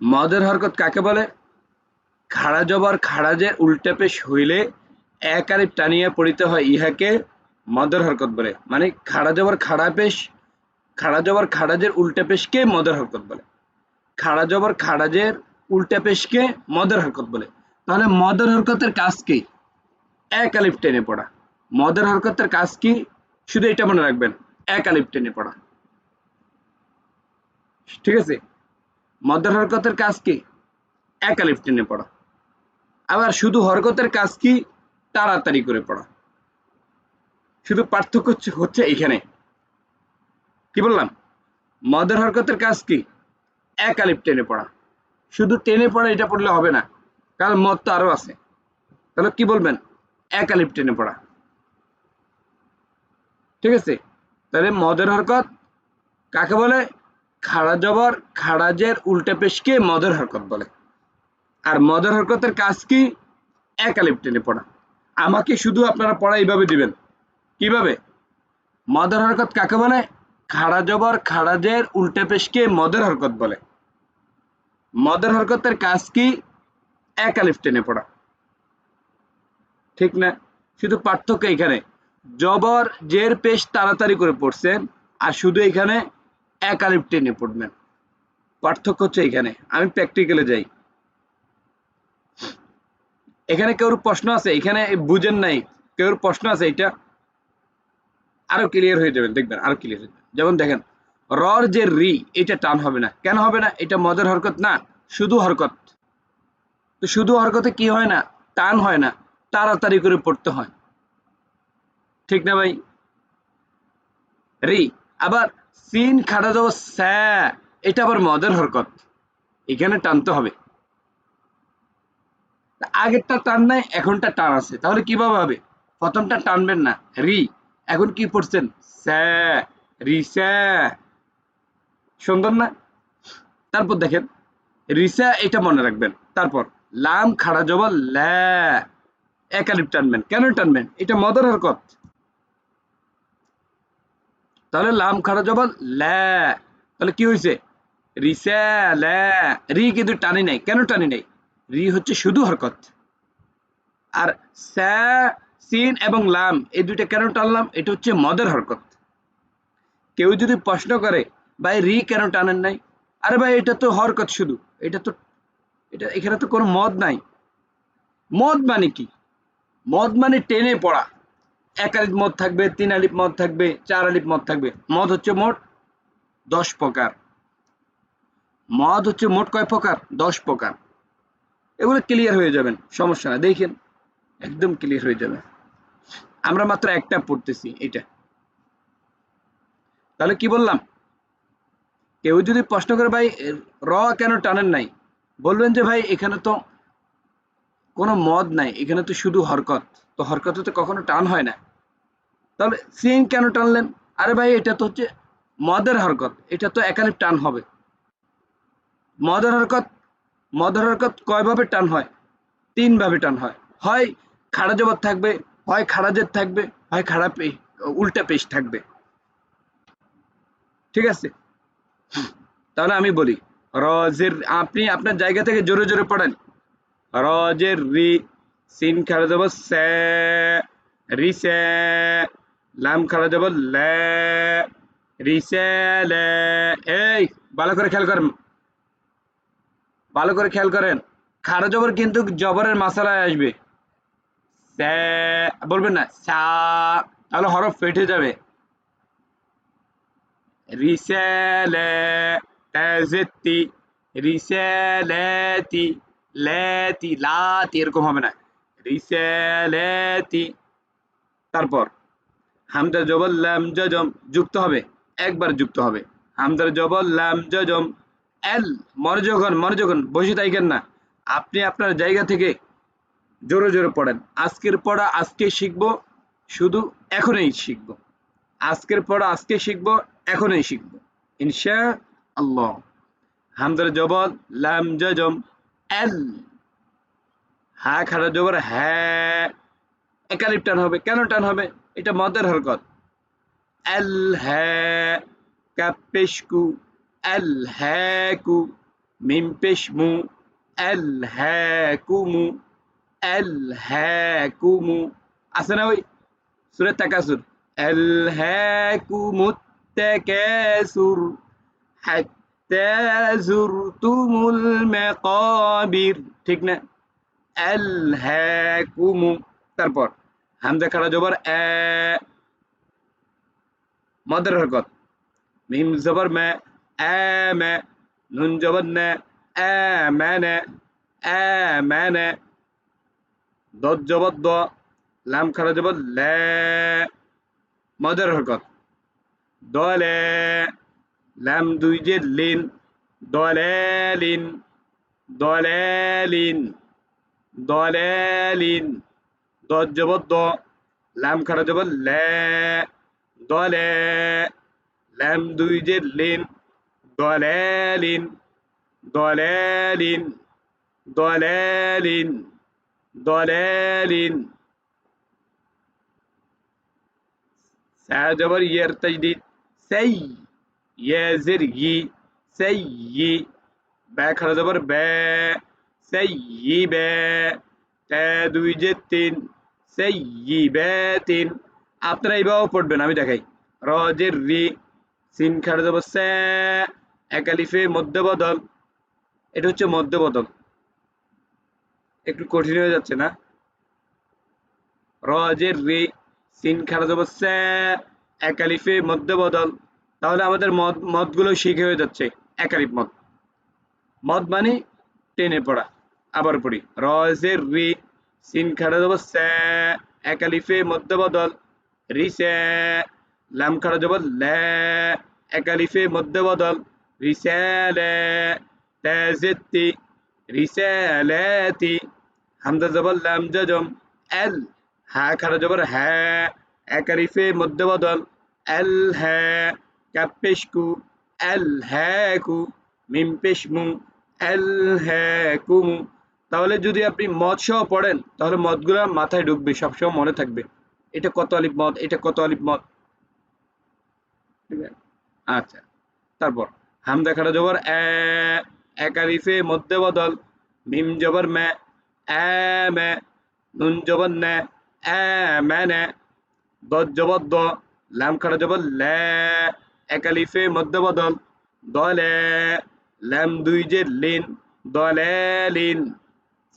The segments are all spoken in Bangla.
মদের হরকত কাকে বলে? খাড়া জবর খাড়াজের উল্টা পেশ হইলে এক আলিফ টানিয়া পড়িতে হয়, ইহাকে মদের হরকত বলে। মানে খাড়া জবর খাড়া পেশ, খাড়া জবর খাড়াজের উল্টা পেশকে মদের হরকত বলে। খাড়া জবর খাড়াজের উল্টা পেশকে মদের হরকত বলে। তাহলে মদের হরকতের কাজ কি? এক আলিফ টেনে পড়া। মদের হরকতের কাজ কি? শুধু এটা মনে রাখবেন, এক আলিফ টেনে পড়া। ঠিক আছে? মদের হরকতের কাজ কি? এক টেনে পড়া। আবার শুধু হরকতের কাজ কি? তাড়াতাড়ি করে পড়া। শুধু পার্থক্য হচ্ছে- এখানে। কি বললাম? মদের হরকতের কাজ কি? এক আলিফ টেনে পড়া। শুধু টেনে পড়া এটা পড়লে হবে না। কারণ মদ তো আরও আছে। তাহলে কি বলবেন? এক আলিফ টেনে পড়া। ঠিক আছে? তাহলে মদের হরকত কাকে বলে? খাড়া জবর খাড়াজের উল্টা পেশকে মদের হরকত বলে। আর মদের হরকতের কাজ কি? এক আলিফ টেনে পড়া। আমাকে শুধু আপনারা পড়া এইভাবে দিবেন। কীভাবে? মদের হরকত কাকে বলে? খাড়া জবর খাড়াজের উল্টা পেশকে মদের হরকত বলে। মদের হরকতের কাজ কি? এক আলিফ টেনে পড়া। ঠিক না? শুধু পার্থক্য এখানে। জবর, জের, পেশ তাড়াতাড়ি করে পড়ছেন, আর শুধু এখানে এক আলিফ টেনে পড়বেন। পার্থক্য হচ্ছে এখানে। আমি প্র্যাকটিক্যালে যাই। এখানে কেউ প্রশ্ন আছে, এখানে বুঝেন নাই কেউ প্রশ্ন আছে, এটা আরও ক্লিয়ার হয়ে যাবেন দেখবেন, আরও ক্লিয়ার হয়ে যেমন দেখেন, রর যে রি, এটা টান হবে না। কেন হবে না? এটা মদের হরকত না, শুধু হরকত। তো শুধু হরকতে কি হয় না? টান হয় না, তাড়াতাড়ি করে পড়তে হয়। ঠিক না ভাই? রি। আবার সিন খাড়া দেবো স্যা। এটা আবার মদের হরকত। এখানে টানতে হবে। আগেরটা টান নাই, এখনটা টান আছে। তাহলে কীভাবে হবে? প্রথমটা টানবেন না। রি। এখন কি পড়ছেন? স্যা। রিসা সুন্দর না? তারপর দেখেন। রিসা এটা মনে রাখবেন। তারপর, লাম খাড়া জবর ল্যা একালিপ টানবেন। কেন টানবেন? এটা মদের হরকত। তাহলে লাম খাড়া জবর ল্যা তাহলে কি হয়েছে রিসা ল্যা রি কিন্তু টানি নাই। কেন টানি নাই? রি হচ্ছে শুধু হরকত। আর স্যা সিন এবং লাম, এই দুইটা কেন টানলাম? এটা হচ্ছে মদের হরকত। কেউ যদি প্রশ্ন করে, ভাই, রি কেন টানেন নাই? আরে ভাই, এটা তো হরকত শুধু। এটা তো, এটা, এখানে তো কোনো মদ নাই। মদ মানে কি? মদ মানে টেনে পড়া। এক আলিপ মদ থাকবে, তিন আলিপ মদ থাকবে, চার আলিপ মদ থাকবে। মদ হচ্ছে মোট দশ প্রকার। মদ হচ্ছে মোট কয় প্রকার? দশ প্রকার। এগুলো ক্লিয়ার হয়ে যাবেন, সমস্যা না দেখেন, একদম ক্লিয়ার হয়ে যাবে। আমরা মাত্র একটা পড়তেছি এটা তাহলে কি বললাম? কেউ যদি প্রশ্ন করে, ভাই র কেন টানেন নাই? বলবেন যে, ভাই, এখানে তো কোনো মদ নাই, এখানে তো শুধু হরকত। তো হরকতে তো কখনো টান হয় না। তাহলে সিন কেন টানলেন? আরে ভাই, এটা তো হচ্ছে মদের হরকত। এটা তো একালিপ টান হবে। মদের হরকত মদের হরকত কয়ভাবে টান হয়? তিন ভাবে টান হয়। হয় খাড়া জবর থাকবে, হয় খাড়াজের থাকবে, হয় খাড়া পে, উল্টা পেশ থাকবে। ঠিক আছে? তাহলে আমি বলি, রজের, আপনি আপনার জায়গা থেকে জোরে জোরে পড়েন। রজের রি, সিন খাড়া যাব স্যা, রি স্যা। লাম খাড়া যাব ল্যা রি স্যা এই, ভালো করে খেয়াল করেন। ভালো করে খেয়াল করেন। খাড়া জবর কিন্তু জবরের মাসালায় আসবে। বলবেন না তাহলে হরফ ফেটে যাবে। রিসালে তাজতি রিসালাতি লাতি লাতি এরকম হবে না। রিসালাতি তারপর। হামদা জবর লাম জজম যুক্ত হবে, একবার যুক্ত হবে। হামদার জবর লাম জজম, এল মনোযোগন মনোযোগন বসে থাকেন না। আপনি আপনার জায়গা থেকে জোরে জোরে পড়েন। আজকের পড়া আজকে শিখব, শুধু এখনই শিখব। আজকের পড়া আজকে শিখব, এখনই শিখব। ইনশা আল্লাহ। হামদার জবর লাম জজম, এল। হা খাড়া জবর হ্যাঁ। একালিপ টান হবে, কেন টান হবে? এটা মদের হরকত। এল হ্যাঁ কাপেশকু এল হ্যাকু মিম পেশ মু এল হ্যাঁ কুমু, এল হ্যাঁ কুমু। আছে না ওই? সুরের তাকাসুর। এল হ্যাঁ কুমুত তাকাসুর হাত্তা জুরতুমুল মাকাবির। ঠিক না? এল হ্যাঁ কুমু। তারপর? হামজা খাড়া জবর এ, মদের হরকত। মিম জবর মে, এ, মে, নুন জবর নে, এ মেনে এ মেনে দদ জবর দ, লাম খাড়া জবর লে। মদের হরকত। দলে লাম দুই যে লিন দলেলিন দলেলিন দলেলিন দদ জবর দ লাম খাড়া জবর লে দলে লাম দুই যে লিন দলেলিন দলেলিন দলেলিন দলেলিন সা জবর ইয়ের তাজদিদ সেই ইয়ে জির ই সেই ই বে খাড়া জবর বে সেই ই বে তে দুই যে তিন সেই ই বে তিন আপনারা এইভাবে পড়বেন, আমি দেখাই। র জের রি, সিন খাড়া জবর সে একালিফে মধ্য বদল এটা হচ্ছে মধ্য বদল একটু কঠিন হয়ে যাচ্ছে না? র জের রি, সিন খাড়া একালিফে মধ্য বদল তাহলে আমাদের মদ, মদগুলো শিখে হয়ে যাচ্ছে, একালিফ মদ। মদ মানে টেনে পড়া। আবার পড়ি। র জের রি সিন খাড়া জবর সে একালিফে মধ্য বদল রিসে, লাম খাড়া জবর লে, একালিফে মধ্য বদল রিসালে তাজেতি রিসালাতি হামজা জবর লাম জজম এল, হা খাড়া জবর হ্যাঁ একালিফে মধ্য বদল এল হ্যাঁ কাপেশকু এল হ্যাঁ কু, মিম পেশমু এল হ্যাঁ কুমু তাহলে যদি আপনি মদ সহ পড়েন, তাহলে মদগুলো মাথায় ঢুকবে, সবসময় মনে থাকবে এটা কত আলিফ মদ, এটা কত আলিফ মদ? আচ্ছা তারপর হামদা খাড়া জবর এক আলিফে মধ্যে বদল, মিম জবর মে, এ, মে, নুন জবর নে, এ, মে, নে, দদ জবর দ, লাম খাড়া জবর লে এক আলিফে মধ্যে বদল, দ দলে লাম দুই যে লিন দলে লিন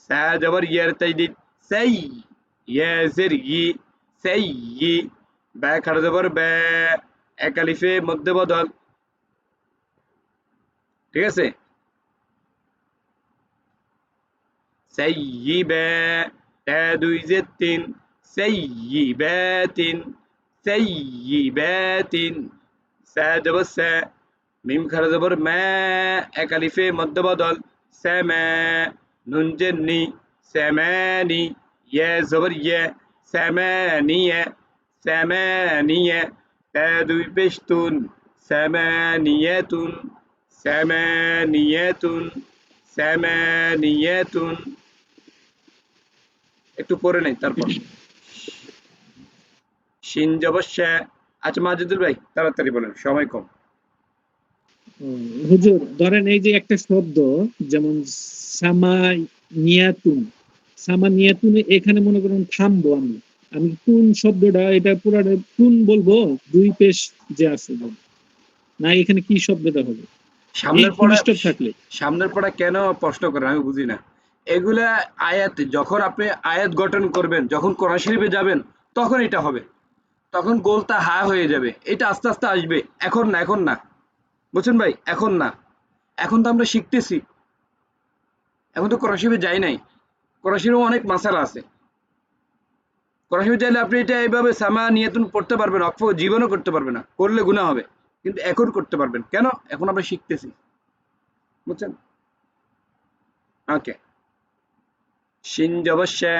সা জবর ইয়ার তাজদিদ সেই ইয়ে জের ই সেই ই বে খাড়া জবর বে এক আলিফে মধ্যে বদল ঠিক আছে؟ সাইয়িবা তা দুই যে তিন সাইয়িবাতিন সাইয়িবাতিন সা জবর সা মিম খারা জবর মা এক আলিফে মধ্য বদল সামা নুন সামানি ইয়া জবর ইয়া সামানিয়া সামানিয়া তা দুই পেশতুন সামানিয়াতুন সামানিয়াতুন সামানিয়াতুন একটু পরে নেই তারপর। শিন জবশ্যা আচ্ছা মাজিদুল ভাই, তাড়াতাড়ি বলেন, সময় কম। হুজুর ধরেন এই যে একটা শব্দ যেমন সামানিয়াতুন। সামানিয়াতুন এখানে মনে করেন থামবো আমি। আমি তুন শব্দটা এটা পুরাটা তুন বলব দুই পেশ যে আছে না এখানে কি শব্দটা হবে? সামনের পড়া থাকলে। সামনের পড়া কেন প্রশ্ন করে আমি বুঝি না। এগুলা আয়াত যখন আপনি আয়াত গঠন করবেন যখন কোরআন শরীফে যাবেন তখন এটা হবে। তখন গোলটা হা হয়ে যাবে। এটা আস্তে আস্তে আসবে এখন না এখন না। বুঝছেন ভাই, এখন না। এখন তো আমরা শিখতেছি। এখন তো শরীফে যাই নাই। শরীফে অনেক মাসালা আছে। শরীফে চাইলে আপনি এটা এইভাবে সামা নিয়তুন পড়তে পারবেন অক্ষ জীবনও করতে পারবে না। করলে গুণা হবে, কিন্তু এখন করতে পারবেন। কেন? এখন আমরা শিখতেছি। বুঝছেন? ওকে। শিন জবর শে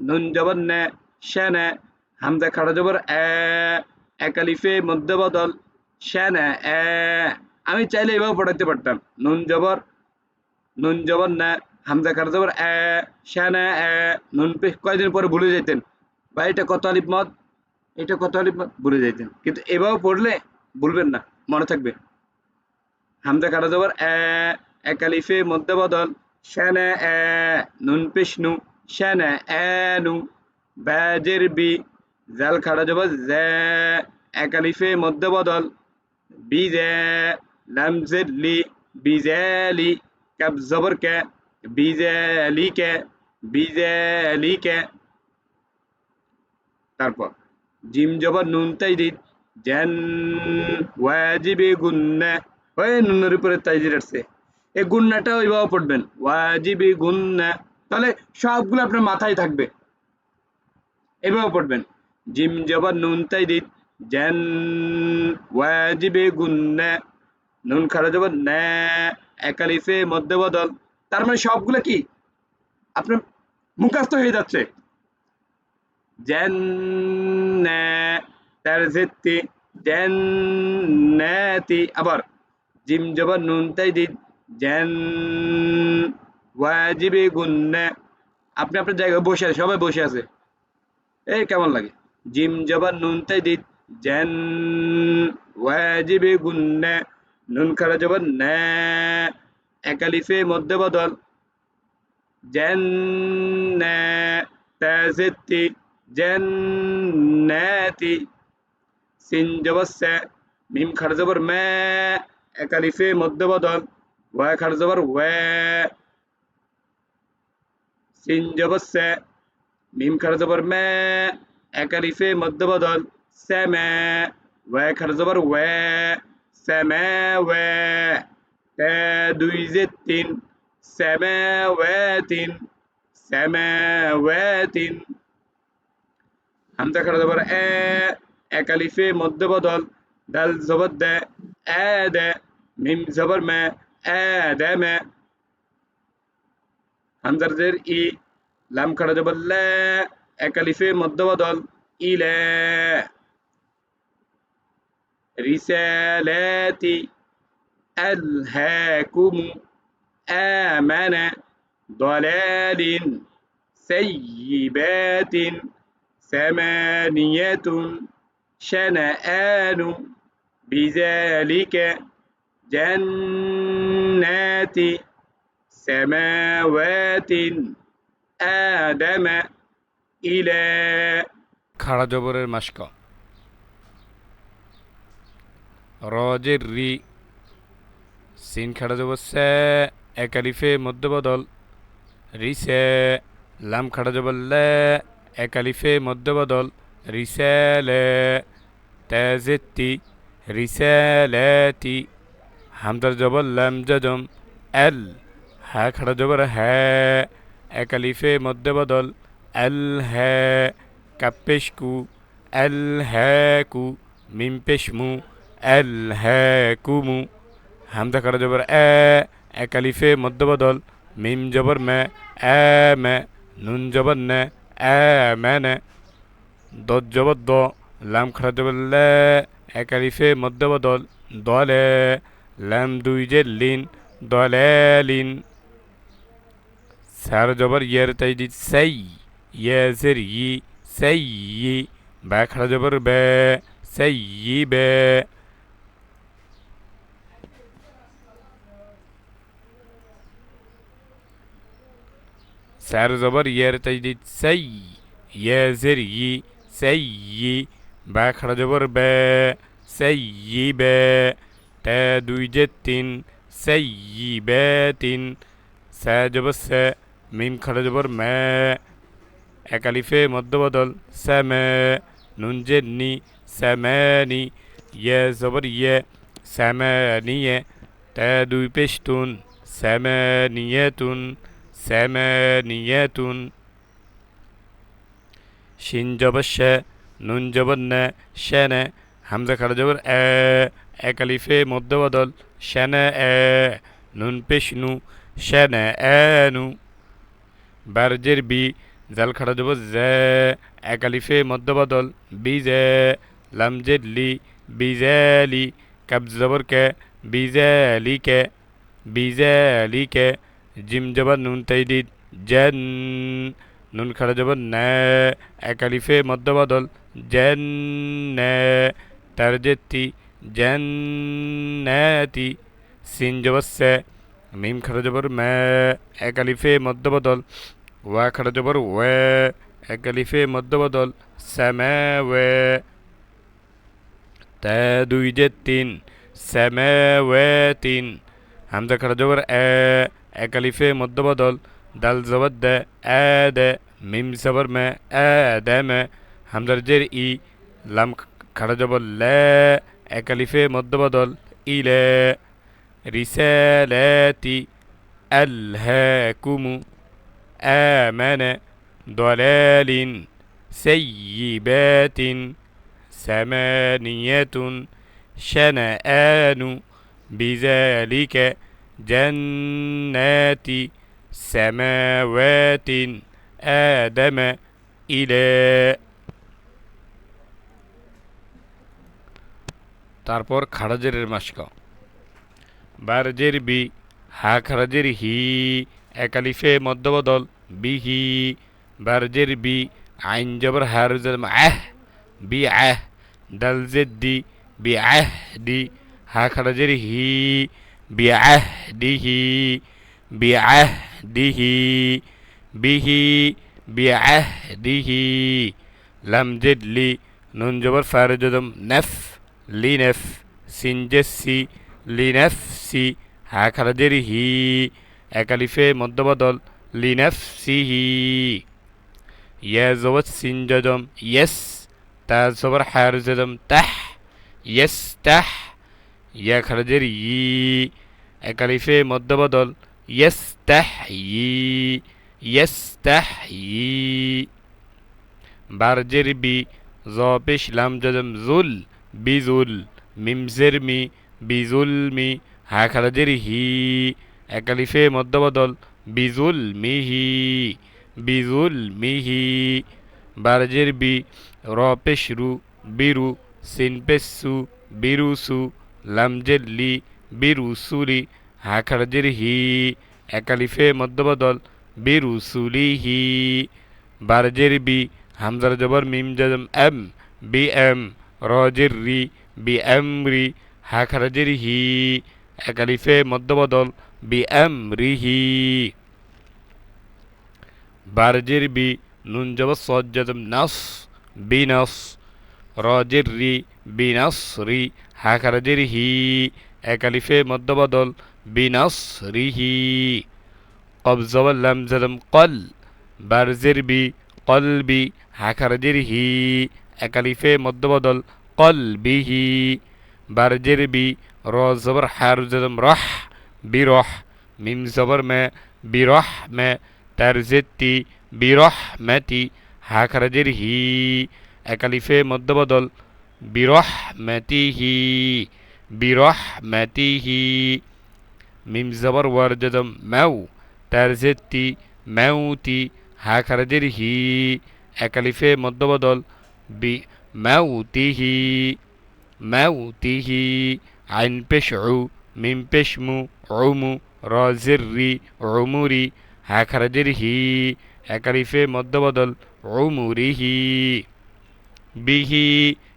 নুন জবর নে শে নে হামজা খাড়া জবর, এ এক আলিফে মধ্য বদল শে নে এ। আমি চাইলে এভাবে পড়াইতে পারতাম। নুন জবর নুন জবর না, হামজা খাড়া জবর, এ শে নে এ, নুন পে কয়দিন পরে ভুলে যেতেন বা এটা কত আলিফ মত? এটা কত আলিফ মত? ভুলে যেতেন কিন্তু এভাবে পড়লে ভুলবেন না, মনে থাকবে। হামজা কাটা জবর, এ একালিফে মধ্যে বদল শানা এ, নুন পেশনু এ, নু বাজের বি, জাল খাড়া জবর জে একালিফে মধ্যে বদল বি লামজের লি বিজেলি কাব জবর কে বিজেলি কে বিজেলি কে তারপর জিম জবর নুন তাইদিদ জেন ওয়াজিবে গুন্না। ওই নুনের উপরে তাইদিদ আসছে। এই গুন্নাটা ওইভাবে পড়বেন, ওয়াজিবে গুন্না। তাহলে সবগুলো আপনার মাথায় থাকবে। এভাবে পড়বেন, জিম জবর নুন তাইদিদ জেন ওয়াজিবে গুন্না। নুন খারা জবর ন্যা একালিফে মধ্যে বদল। তার মানে সবগুলো কি? আপনার মুখাস্ত হয়ে যাচ্ছে। আবার। জিম জবর নুন তাইদিদ জেন ওয়াজিবে গুন্নে আপনি আপনার জায়গায় বসে আছে সবাই বসে আছে। এই কেমন লাগে? জিম জবর নুন তাইদিদ জেন ওয়াজিবে গুন্নে নুন খারা জবর একালিফে মধ্যে বদল জেন্নে তাজেত্তি জেন্নাতি। সিন জবর সে মিম খাড় জবর মে। একালিফে মধ্যে বদল ওয়া খাড় জবর ওয়ে। সিন জবর মিম খাড় জবর মে। একালিফে মধ্যে বদল সেমে ওয়া খাড় জবর ওয়ে। তে দুই জে তিন ওয়ে তিন হামজা খাড়া জবর এ একালিফে মধ্যে বদল দাল জবর দে এ দে মিম জবর মে এ দে মে হামজার জের ই লাম খাড়া জবর লে একালিফে মধ্যে বদল ইলে রিসালাতি ألهاكم آمن ضلال سيبات ثمانية شنآن بذلك جنات سماوات آدم إلى খাড়া জবরের মাস্ক রজের। রি সিন খাড়া সে একালিফে মধ্য বদল। রিসে, লাম খাড়া জবর লে একালিফে মধ্য বদল। রিসেলে তেজেত্তি রিসেলেতি হামদার জবর লাম জজম। এল হ্যাঁ খাড়া জবর হ্যাঁ একালিফে মধ্য বদল। এল হ্যাঁ কাপেশকু এল হ্যাকু মিমপেশমু হ্যাকুমু হামদা কারা জবর, এ একালিফে মধ্য বদল মিম জবর, মে, এ, মে। নুন জবর, নে, এ, মে, নে। দত জবর, দ। লাম খারা জবর, লে একালিফে মধ্য বদল দলে, লাম দুই যে লিন। দলে, লিন। স্যার জবর, ইয়ের তাই দি, সেই। ইয়েজের ই, সেই। বা খারা জবর, বে, সেই বে। স্যার জবর ইয়ের তাই দি সেই ইয়েজের ই সেই ই বা খারা জবর বে সেই ই বে তে দুই যে তিন সেই ই বে তিন সে জবর সে মিম খারা মে একালিফে মধ্য বদল স্যামে নুন যে নি স্যামেনি ইয়ে জবর ইয়ে স্যামেনিয়ে তে দুই পেশতুন স্যামেনিয়েতুন স্যামেনিয়েতুন শিন জবর শে নুন জবর নে শেনে হামজা জবর এ একালিফে মধ্য বদল শেনে এ নুন পেশনু শেনে এনু বারজের বি জাল খাড়া দেব জে একালিফে মধ্য বদল বিজে লামজেদ লি বিজেলি কাব জবর কে বিজেলি কে বিজেলি কে জিম জবর নুন তৈদিদ জেন, নুন খাড়া জবর নে, একালিফে মধ্য বদল, জেন নে তারজেতি জেন নেতি সিন জবর সে, মিম খাড়া জবর মে এক আলিফে মধ্য বদল, ওয়া খাড়া জবর ওয়ে এক আলিফে মধ্য বদল স্যামে ওয়ে। তে দুই যে তিন স্যামে ওয়ে তিন, হামজা খাড়া জবর এ এক আলিফে মধ্য বদল দাল জবর দে এ দে মিম জবর মে এ দে মে হামজার জের ই লাম খাড়া জবর লে এক আলিফে মধ্য বদল ইলে রিসালাতি ألهاكم آمن ضلال سيبات ثمانية شنآن بذلك جنات سماوات آدم إلى তারপর খাড়াজেরের মাস্ক বারজের বি হা খারাজের হি একালিফে মধ্যবদল বিহি বারজের বি আইন জবর হার জম আহ বি আহ দাল জেদ্দি বি আহ দি হা খারাজের হি বি আহ দিহি বি আহ দিহি বিহি বি আহ দিহি লাম জেদলি নুন জবর ফার জদম নেফ লি নেফ সিনজেসি লি নেফ সি হা খারাজের হি একালিফে মধ্যবদল লিনেফ সিহি ইয়া জবত সিন জদম ইয়েস তা জবর হার তাহ ইয়েস তাহ ইয়া খারাজের ই। একালিফে মধ্যবদল। ইয়েস তাহ ইয়েস তাহ বারজের বি। জ পেশ লাম জদম জুল বিজুল। মিমজের মি। বিজুল মি। হা খারাজের হি। একালিফে মধ্যবদল। বিজুল মিহি বিজুল মিহি বারজের বি। র। পেশরু বিরু সিন পেসু বিরুসু লামজেল্লি বিরুসুলি হা খারাজের হি একালিফে মধ্যবদল বিরুসুলিহি। বারজের বি হামজার জবর মিম জজম এম বি এম রজের রি বি এম রি হা খারাজের হি একালিফে মধ্যবদল বি এম রিহি বারজের বি নুন জব সজ্জদম নাস, বিনাস রজের রি বিনাস রি হা খারাজের হি একালিফে মধ্যবদল বিনাস রিহি কবজবল লাম জদম কল বারজের বি কলবি হা খারাজের হি একালিফে মধ্যবদল কল বিহি বারজের বি র জবর হার জদম রহ, বিরহ মিম জবর মে, বিরহ মে তার জেত্তি বিরহ মেতি হা হি একালিফে মধ্যবদল মেতিহি মিম জবর ওয়ার জদম মেউ তার জেত্তি মেউতি হা একালিফে মধ্যবদল বি মেউতিহি মেউতিহি আইন পেশ উ মিম পেশ মু উমু রজের রি উমুরি হা খারাজের হি একালিফে মধ্যবদল উমুরিহি বিহি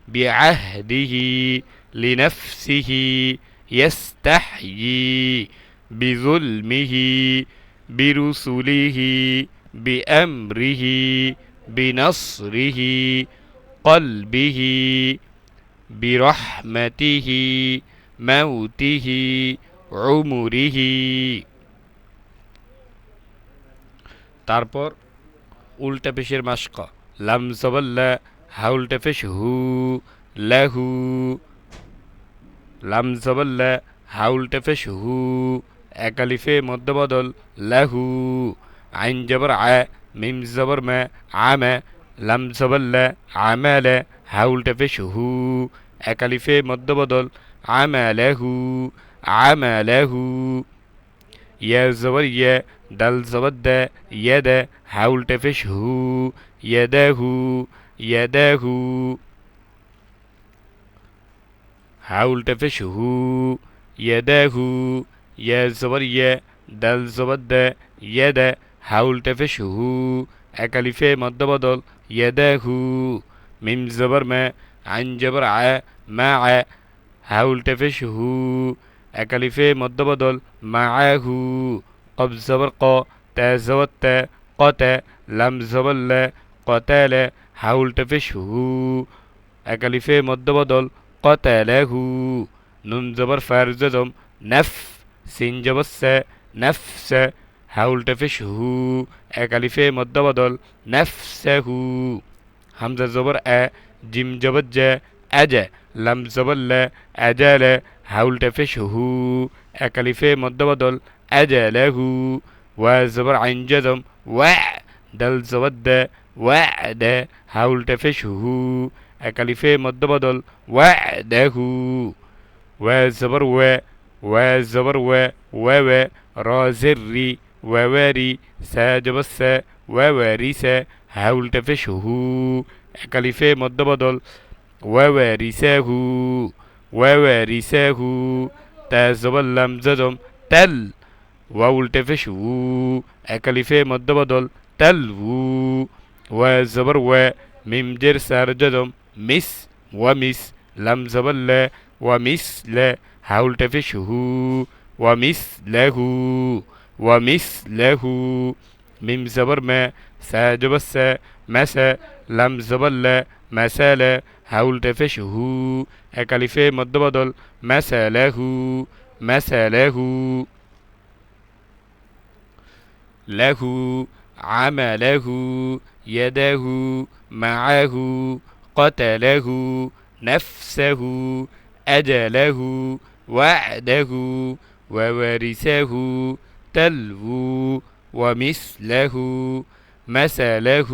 বিআহদিহি লিনফসিহি يستحيي بظلمه برسله بأمره بنصره قلبه برحمته موته عمره তারপর উল্টা পেশের মাস্ক লাম জবল্লা হা উল্টা পেশ হু লাহু লাম জবল্লা হা। উল্টা পেশ হু একালিফে মধ্যবদল লাহু আইন জবর আ, মিম জবর মে আমে লাম জবল্লা আমালে হা। উল্টা পেশ হু। একালিফে মধ্যবদল আমালাহু আমালাহু ইয়া জবর ইয়া, দাল জবর দা ইয়াদা হা উল্টা পেশ হু। ইয়াদাহু ইয়াদাহু হা। উল্টা পেশ হু ইয়াদাহু ইয়া জবর ইয়া দাল জবর দা ইয়াদা হা উল্টা পেশ হু একালিফে মধ্যবদল ইয়াদাহু মিম জবর মে আইন জবর আ মা আ হা উল্টা পেশ হু একালিফে মধ্যবদল মাআহু কব জবর ক তে জবর তে কতে লাম জবর লে কতালে হাউল টেফিস হু একালিফে মধ্যবদল কতালেহু নুন জবর ফার জজম নেফ সিন জবর সে নেফ সে হাউল টেফিস হু একালিফে মধ্যবদল নেফ সে হু হামজা জবর এ জিম জবর জে এজে লাম জবর লে এজালে হাউল টেফিস হু একালিফে মধ্যবদল আইন জজম দে দে হাউল টেফিস হু ওয়া জবর ওয়া জবর ওয়ে ওয়ে ওয়ে র জের রি ওয়ে ওয়ে রি সে জবর সে ওয়ে ওয়ে রি সে হাউল টেফিস হু একালিফে মধ্যবদল ওয়ে ওয়ে রি সে হু ওয়ে ওয়ে রি সে হু তে জবর লাম জজম و زبر و ميم جر سر جدم مس ومس لم زبر ل ومثل حاول و ومثله ومثله ميم زبر ما سا جبس مسا لم زبر ل مسال تفش هو. أكاليفة مد بدل مساله مساله له عمله يده معه قتله نفسه أجله وعده وورثه تلو ومثله مثله.